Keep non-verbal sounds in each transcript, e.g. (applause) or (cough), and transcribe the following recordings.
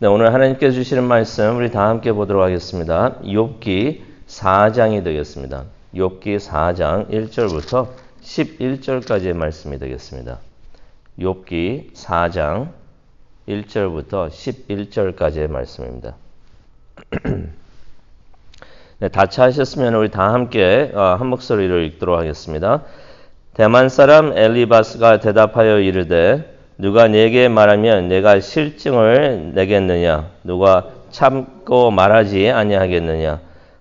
네, 오늘 하나님께 주시는 말씀 우리 다 함께 보도록 하겠습니다. 욥기 4장이 되겠습니다. 욥기 4장 1절부터 11절까지의 말씀이 되겠습니다. 욥기 4장 1절부터 11절까지의 말씀입니다. (clears throat) 네, 다 차하셨으면 우리 다 함께 어, 한 목소리로 읽도록 하겠습니다. 대만 사람 엘리바스가 대답하여 이르되 누가 내게 말하면 내가 실증을 내겠느냐? 누가 참고 말하지 아니하겠느냐?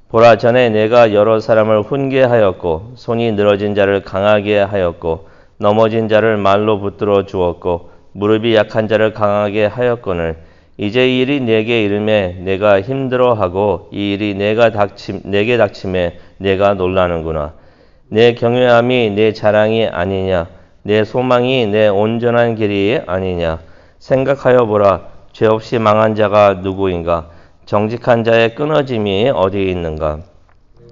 보라 전에 내가 여러 사람을 훈계하였고 손이 늘어진 자를 강하게 하였고 넘어진 자를 말로 붙들어 주었고 무릎이 약한 자를 강하게 하였거늘 이제 이 일이 내게 이름에 내가 힘들어하고 이 일이 내가 닥침 내게 닥침에 내가 놀라는구나 내 경외함이 내 자랑이 아니냐 내 소망이 내 온전한 길이 아니냐. 생각하여 보라. 죄 없이 망한 자가 누구인가? 정직한 자의 끊어짐이 어디에 있는가?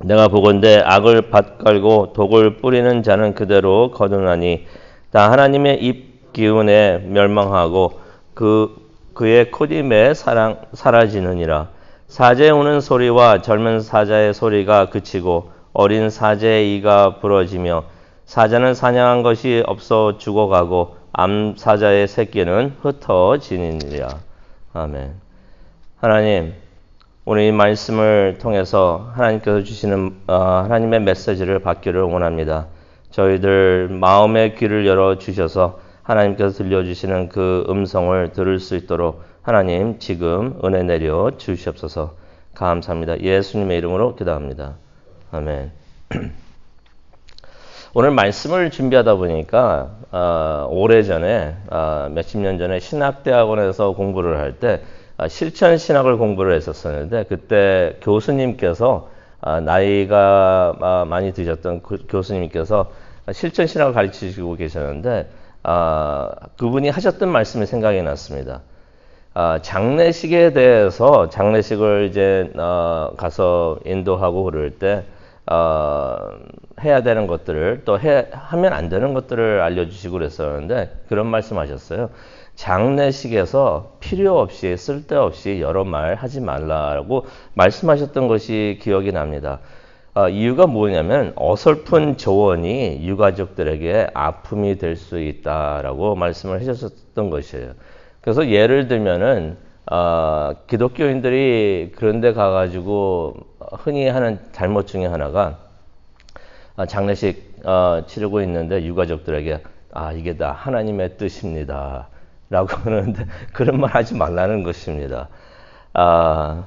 내가 보건대 악을 밭갈고 독을 뿌리는 자는 그대로 거두나니 다 하나님의 입 기운에 멸망하고 그 그의 코임에 사랑 사라지느니라. 사제 오는 소리와 젊은 사자의 소리가 그치고 어린 사제의 이가 부러지며 사자는 사냥한 것이 없어 죽어가고 암사자의 새끼는 흩어지니라. 아멘. 하나님, 오늘 이 말씀을 통해서 하나님께서 주시는 어, 하나님의 메시지를 받기를 원합니다. 저희들 마음의 귀를 열어 주셔서 하나님께서 들려주시는 그 음성을 들을 수 있도록 하나님 지금 은혜 내려 주시옵소서 감사합니다. 예수님의 이름으로 기도합니다. 아멘. (clears throat) 오늘 말씀을 준비하다 보니까 어, 오래전에 어, 몇십 년 전에 신학대학원에서 공부를 할때 어, 실천 신학을 공부를 했었었는데 그때 교수님께서 어, 나이가 어, 많이 드셨던 그 교수님께서 실천 신학을 가르치시고 계셨는데 어, 그분이 하셨던 말씀이 생각이 났습니다. 장례식에 대해서 장례식을 이제 가서 인도하고 그럴 때 어, 해야 되는 것들을 또 해, 하면 안 되는 것들을 알려주시고 그랬었는데 그런 말씀하셨어요. 장례식에서 필요 없이 쓸데없이 여러 말 하지 말라고 말씀하셨던 것이 기억이 납니다. 어, 이유가 뭐냐면 어설픈 조언이 유가족들에게 아픔이 될 수 있다라고 말씀을 하셨던 것이에요. 그래서 예를 들면은 어, 기독교인들이 그런데 가가지고 흔히 하는 잘못 중에 하나가 아, 장례식 어, 치르고 있는데 유가족들에게 아 이게 다 하나님의 뜻입니다. 라고 (laughs) 하는데 그런 말 하지 말라는 것입니다. 아,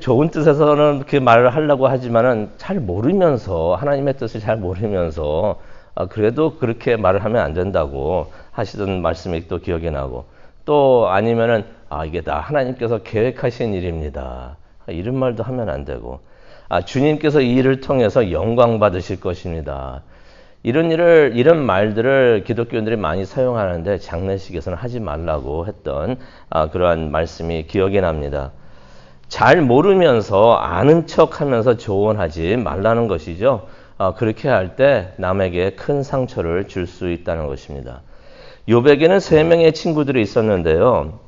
좋은 뜻에서는 그 말을 하려고 하지만은 잘 모르면서 하나님의 뜻을 잘 모르면서 아, 그래도 그렇게 말을 하면 안 된다고 하시던 말씀이 또 기억이 나고 또 아니면은 아 이게 다 하나님께서 계획하신 일입니다. 이런 말도 하면 안 되고 아, 주님께서 이 일을 통해서 영광 받으실 것입니다. 이런 일을 이런 말들을 기독교인들이 많이 사용하는데 장례식에서는 하지 말라고 했던 아, 그러한 말씀이 기억이 납니다. 잘 모르면서 아는 척하면서 조언하지 말라는 것이죠. 아, 그렇게 할 때 남에게 큰 상처를 줄 수 있다는 것입니다. 요백에는 세 명의 친구들이 있었는데요.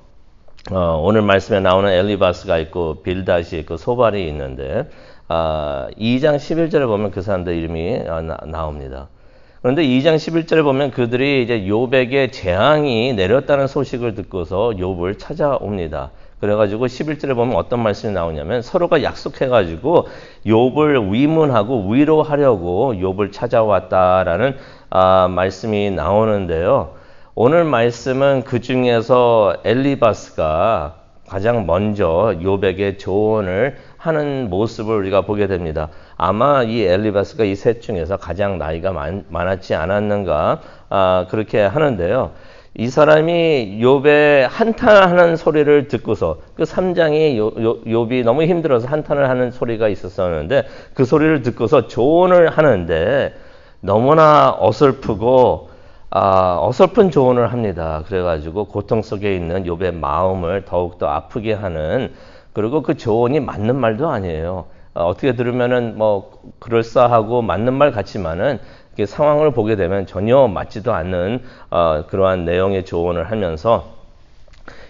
어, 오늘 말씀에 나오는 엘리바스가 있고 빌다시 있고 소발이 있는데 아, 2장 11절에 보면 그 사람들 이름이 아, 나, 옵니다 그런데 2장 11절에 보면 그들이 이제 요백의 재앙이 내렸다는 소식을 듣고서 욥을 찾아옵니다. 그래가지고 11절에 보면 어떤 말씀이 나오냐면 서로가 약속해가지고 욥을 위문하고 위로하려고 욥을 찾아왔다라는 아, 말씀이 나오는데요. 오늘 말씀은 그 중에서 엘리바스가 가장 먼저 요백의 조언을 하는 모습을 우리가 보게 됩니다. 아마 이 엘리바스가 이 셋 중에서 가장 나이가 많, 았지 않았는가 아, 그렇게 하는데요. 이 사람이 욥의 한탄하는 소리를 듣고서 그 3장이 요, 요, 욥이 너무 힘들어서 한탄을 하는 소리가 있었었는데 그 소리를 듣고서 조언을 하는데 너무나 어설프고 아, 어설픈 조언을 합니다. 그래가지고 고통 속에 있는 욥의 마음을 더욱더 아프게 하는 그리고 그 조언이 맞는 말도 아니에요. 어, 떻게 들으면은 뭐 그럴싸하고 맞는 말 같지만은 상황을 보게 되면 전혀 맞지도 않는 어, 그러한 내용의 조언을 하면서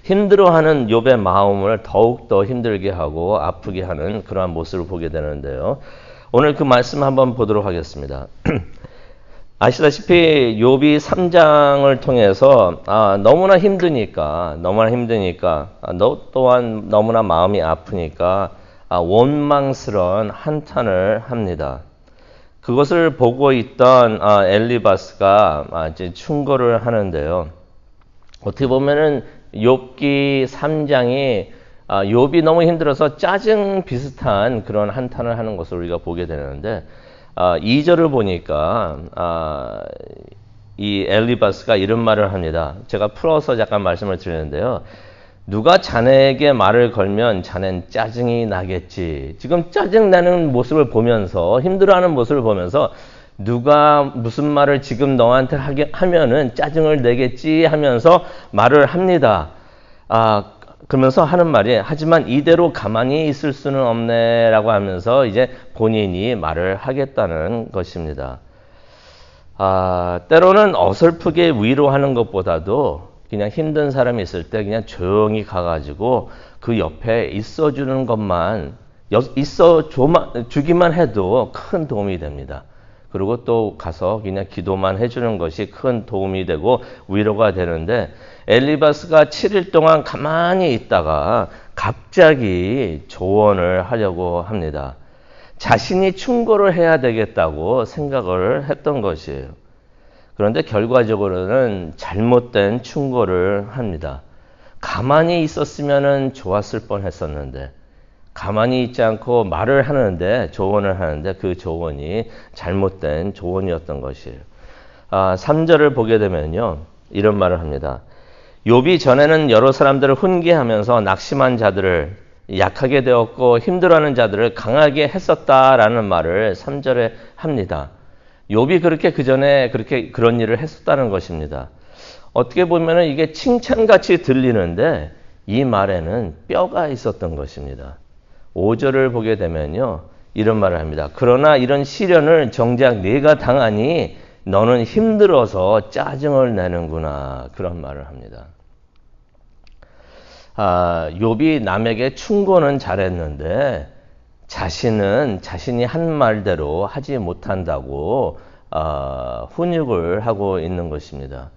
힘들어하는 욥의 마음을 더욱 더 힘들게 하고 아프게 하는 그러한 모습을 보게 되는데요. 오늘 그 말씀 한번 보도록 하겠습니다. (clears throat) 아시다시피 욥이 3장을 통해서 아, 너무나 힘드니까 너무나 힘드니까 아, 너 또한 너무나 마음이 아프니까 아, 원망스러운 한탄을 합니다. 그것을 보고 있던 아, 엘리바스가 아, 이제 충고를 하는데요. 어떻게 보면은 욥기 3장이 아, 욥이 너무 힘들어서 짜증 비슷한 그런 한탄을 하는 것을 우리가 보게 되는데 아, 2절을 보니까 아, 이 엘리바스가 이런 말을 합니다. 제가 풀어서 잠깐 말씀을 드리는데요. 누가 자네에게 말을 걸면 자넨 짜증이 나겠지. 지금 짜증 나는 모습을 보면서 힘들어하는 모습을 보면서 누가 무슨 말을 지금 너한테 하게 하면은 짜증을 내겠지 하면서 말을 합니다. 아 그러면서 하는 말이 하지만 이대로 가만히 있을 수는 없네라고 하면서 이제 본인이 말을 하겠다는 것입니다. 아 때로는 어설프게 위로하는 것보다도 그냥 힘든 사람이 있을 때 그냥 조용히 가가지고 그 옆에 있어주는 것만 있어 주기만 해도 큰 도움이 됩니다. 그리고 또 가서 그냥 기도만 해주는 것이 큰 도움이 되고 위로가 되는데 엘리바스가 7일 동안 가만히 있다가 갑자기 조언을 하려고 합니다. 자신이 충고를 해야 되겠다고 생각을 했던 것이에요. 그런데 결과적으로는 잘못된 충고를 합니다. 가만히 있었으면 좋았을 뻔 했었는데, 가만히 있지 않고 말을 하는데, 조언을 하는데 그 조언이 잘못된 조언이었던 것이에요. 아, 3절을 보게 되면요. 이런 말을 합니다. 욥이 전에는 여러 사람들을 훈계하면서 낙심한 자들을 약하게 되었고 힘들어하는 자들을 강하게 했었다라는 말을 3절에 합니다. 욥이 그렇게 그 전에 그렇게 그런 일을 했었다는 것입니다. 어떻게 보면 이게 칭찬같이 들리는데 이 말에는 뼈가 있었던 것입니다. 5절을 보게 되면요. 이런 말을 합니다. 그러나 이런 시련을 정작 네가 당하니 너는 힘들어서 짜증을 내는구나. 그런 말을 합니다. 아, 욥이 남에게 충고는 잘했는데 자신은 자신이 한 말대로 하지 못한다고 어, 훈육을 하고 있는 것입니다.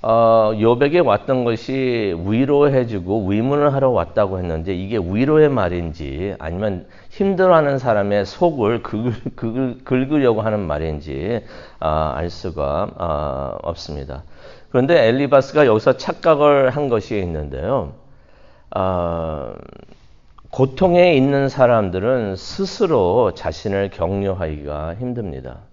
어, 요백에 왔던 것이 위로해주고 위문을 하러 왔다고 했는데 이게 위로의 말인지 아니면 힘들어하는 사람의 속을 긁, 긁 으려고 하는 말인지 어, 알 수가 어, 없습니다. 그런데 엘리바스가 여기서 착각을 한 것이 있는데요. 어, 고통에 있는 사람들은 스스로 자신을 격려하기가 힘듭니다.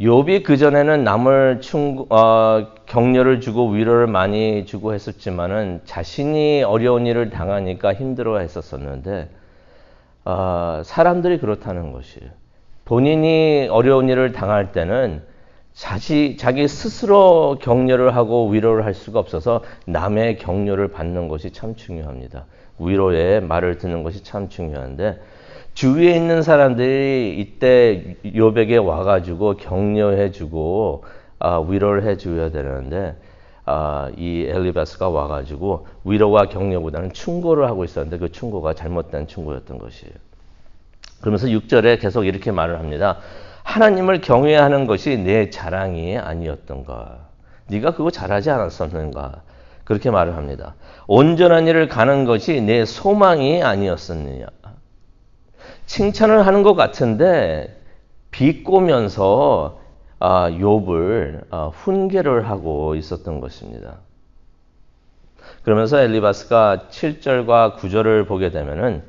욥이 그 전에는 남을 충, 어, 격려를 주고 위로를 많이 주고 했었지만은 자신이 어려운 일을 당하니까 힘들어 했었었는데 어, 사람들이 그렇다는 것이에요. 본인이 어려운 일을 당할 때는 자기, 자기 스스로 격려를 하고 위로를 할 수가 없어서 남의 격려를 받는 것이 참 중요합니다. 위로의 말을 듣는 것이 참 중요한데 주위에 있는 사람들이 이때 요백에 와가지고 격려해주고 아, 위로를 해줘야 되는데 아, 이 엘리바스가 와가지고 위로와 격려보다는 충고를 하고 있었는데 그 충고가 잘못된 충고였던 것이에요. 그러면서 6절에 계속 이렇게 말을 합니다. 하나님을 경외하는 것이 내 자랑이 아니었던가. 네가 그거 잘하지 않았었는가. 그렇게 말을 합니다. 온전한 일을 가는 것이 내 소망이 아니었었느냐. 칭찬을 하는 것 같은데 비꼬면서 아, 욥을 아, 훈계를 하고 있었던 것입니다. 그러면서 엘리바스가 7절과 9절을 보게 되면은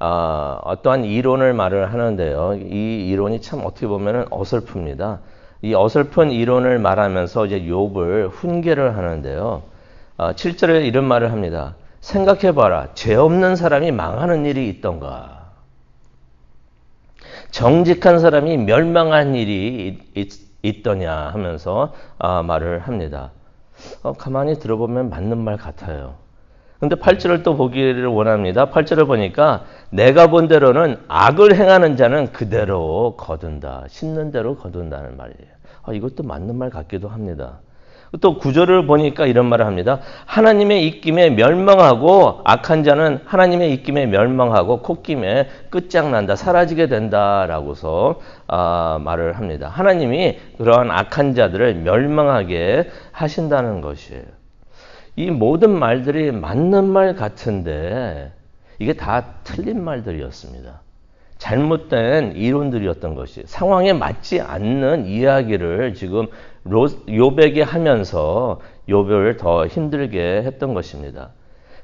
아, 어떠한 이론을 말을 하는데요. 이 이론이 참 어떻게 보면 어설픕니다. 이 어설픈 이론을 말하면서 이제 욥을 훈계를 하는데요. 아, 7절에 이런 말을 합니다. 생각해봐라. 죄 없는 사람이 망하는 일이 있던가. 정직한 사람이 멸망한 일이 있, 더냐 하면서 아, 말을 합니다. 어, 가만히 들어보면 맞는 말 같아요. 근데 8절을 또 보기를 원합니다. 8절을 보니까 내가 본 대로는 악을 행하는 자는 그대로 거둔다. 심는 대로 거둔다는 말이에요. 아, 이것도 맞는 말 같기도 합니다. 또 구절을 보니까 이런 말을 합니다. 하나님의 입김에 멸망하고 악한 자는 하나님의 입김에 멸망하고 콧김에 끝장난다 사라지게 된다라고서 아, 말을 합니다. 하나님이 그러한 악한 자들을 멸망하게 하신다는 것이에요. 이 모든 말들이 맞는 말 같은데 이게 다 틀린 말들이었습니다. 잘못된 이론들이었던 것이 상황에 맞지 않는 이야기를 지금 요백에 하면서 요백을 더 힘들게 했던 것입니다.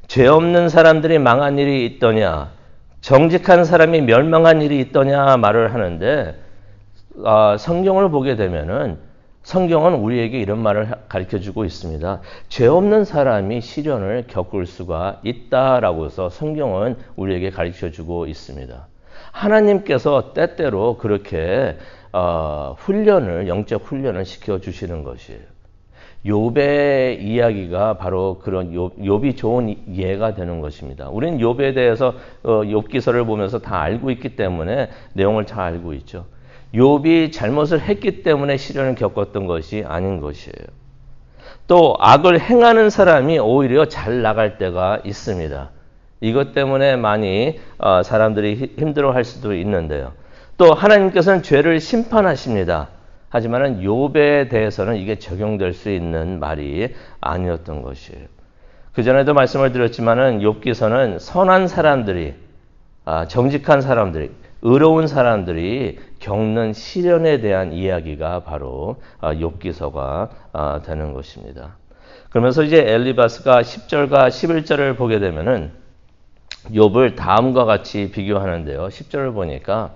죄 없는 사람들이 망한 일이 있더냐, 정직한 사람이 멸망한 일이 있더냐 말을 하는데 아, 성경을 보게 되면은 성경은 우리에게 이런 말을 가르쳐 주고 있습니다. 죄 없는 사람이 시련을 겪을 수가 있다라고 해서 성경은 우리에게 가르쳐 주고 있습니다. 하나님께서 때때로 그렇게 어, 훈련을 영적 훈련을 시켜 주시는 것이에요. 욥의 이야기가 바로 그런 욥, 욥이 좋은 예가 되는 것입니다. 우리는 욥에 대해서 어, 욥기서를 보면서 다 알고 있기 때문에 내용을 잘 알고 있죠. 욥이 잘못을 했기 때문에 시련을 겪었던 것이 아닌 것이에요. 또 악을 행하는 사람이 오히려 잘 나갈 때가 있습니다. 이것 때문에 많이 어, 사람들이 힘들어할 수도 있는데요. 또 하나님께서는 죄를 심판하십니다. 하지만은 욥에 대해서는 이게 적용될 수 있는 말이 아니었던 것이에요. 그 전에도 말씀을 드렸지만은 욥기서는 선한 사람들이 아, 정직한 사람들이 의로운 사람들이 겪는 시련에 대한 이야기가 바로 아, 욥기서가 아, 되는 것입니다. 그러면서 이제 엘리바스가 10절과 11절을 보게 되면은 욥을 다음과 같이 비교하는데요. 10절을 보니까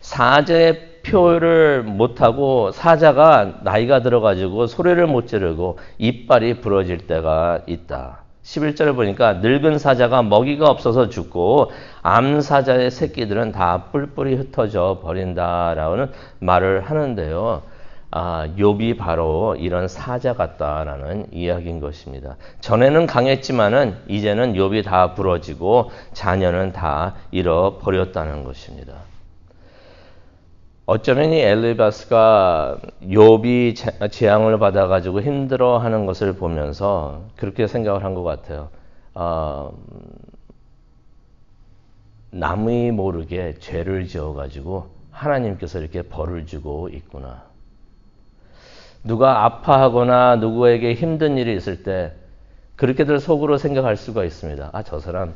사자의 표를 못하고 사자가 나이가 들어가지고 소리를 못 지르고 이빨이 부러질 때가 있다. 11절을 보니까 늙은 사자가 먹이가 없어서 죽고 암사자의 새끼들은 다 뿔뿔이 흩어져 버린다라는 말을 하는데요. 아, 욥이 바로 이런 사자 같다라는 이야기인 것입니다. 전에는 강했지만은 이제는 욥이 다 부러지고 자녀는 다 잃어버렸다는 것입니다. 어쩌면 이 엘리바스가 욥이 재앙을 받아 가지고 힘들어 하는 것을 보면서 그렇게 생각을 한 것 같아요. 어, 남의 모르게 죄를 지어 가지고 하나님께서 이렇게 벌을 주고 있구나. 누가 아파하거나 누구에게 힘든 일이 있을 때 그렇게들 속으로 생각할 수가 있습니다. 아, 저 사람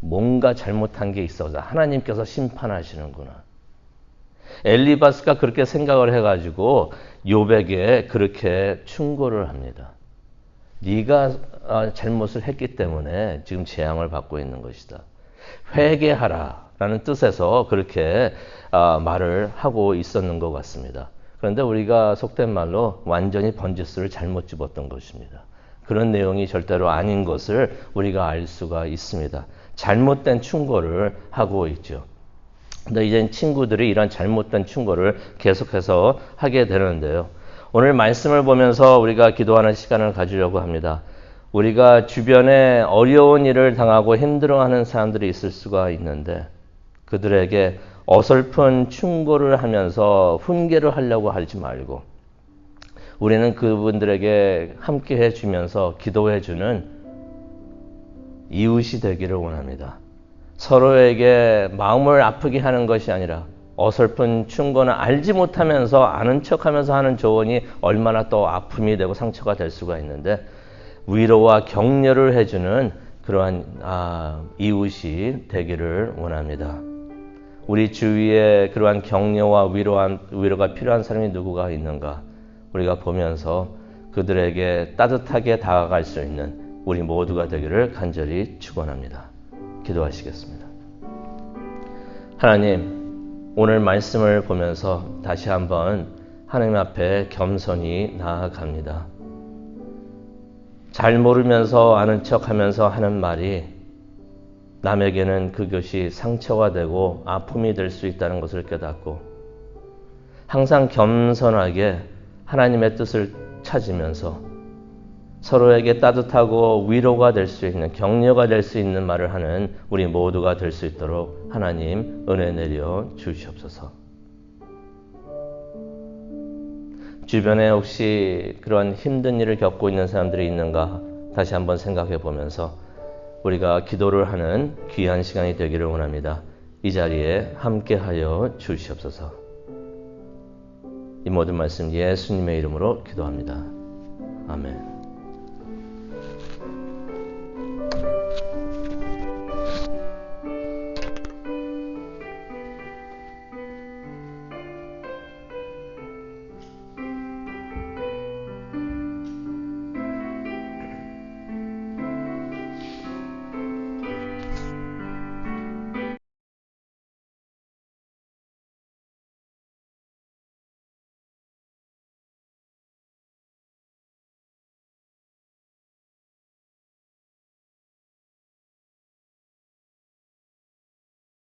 뭔가 잘못한 게 있어서 하나님께서 심판하시는구나. 엘리바스가 그렇게 생각을 해가지고 요백에 그렇게 충고를 합니다. 네가 아, 잘못을 했기 때문에 지금 재앙을 받고 있는 것이다. 회개하라라는 뜻에서 그렇게 아, 말을 하고 있었는 것 같습니다. 그런데 우리가 속된 말로 완전히 번지수를 잘못 집었던 것입니다. 그런 내용이 절대로 아닌 것을 우리가 알 수가 있습니다. 잘못된 충고를 하고 있죠. 근데 이제 친구들이 이런 잘못된 충고를 계속해서 하게 되는데요. 오늘 말씀을 보면서 우리가 기도하는 시간을 가지려고 합니다. 우리가 주변에 어려운 일을 당하고 힘들어하는 사람들이 있을 수가 있는데 그들에게 어설픈 충고를 하면서 훈계를 하려고 하지 말고 우리는 그분들에게 함께 해주면서 기도해 주는 이웃이 되기를 원합니다. 서로에게 마음을 아프게 하는 것이 아니라 어설픈 충고는 알지 못하면서 아는 척 하면서 하는 조언이 얼마나 또 아픔이 되고 상처가 될 수가 있는데 위로와 격려를 해주는 그러한 아, 이웃이 되기를 원합니다. 우리 주위에 그러한 격려와 위로한, 위로가 필요한 사람이 누구가 있는가 우리가 보면서 그들에게 따뜻하게 다가갈 수 있는 우리 모두가 되기를 간절히 축원합니다. 기도하시겠습니다. 하나님, 오늘 말씀을 보면서 다시 한번 하나님 앞에 겸손히 나아갑니다. 잘 모르면서 아는 척 하면서 하는 말이 남에게는 그것이 상처가 되고 아픔이 될 수 있다는 것을 깨닫고 항상 겸손하게 하나님의 뜻을 찾으면서 서로에게 따뜻하고 위로가 될 수 있는 격려가 될 수 있는 말을 하는 우리 모두가 될 수 있도록 하나님 은혜 내려 주시옵소서. 주변에 혹시 그런 힘든 일을 겪고 있는 사람들이 있는가 다시 한번 생각해 보면서 우리가 기도를 하는 귀한 시간이 되기를 원합니다. 이 자리에 함께하여 주시옵소서. 이 모든 말씀 예수님의 이름으로 기도합니다. 아멘.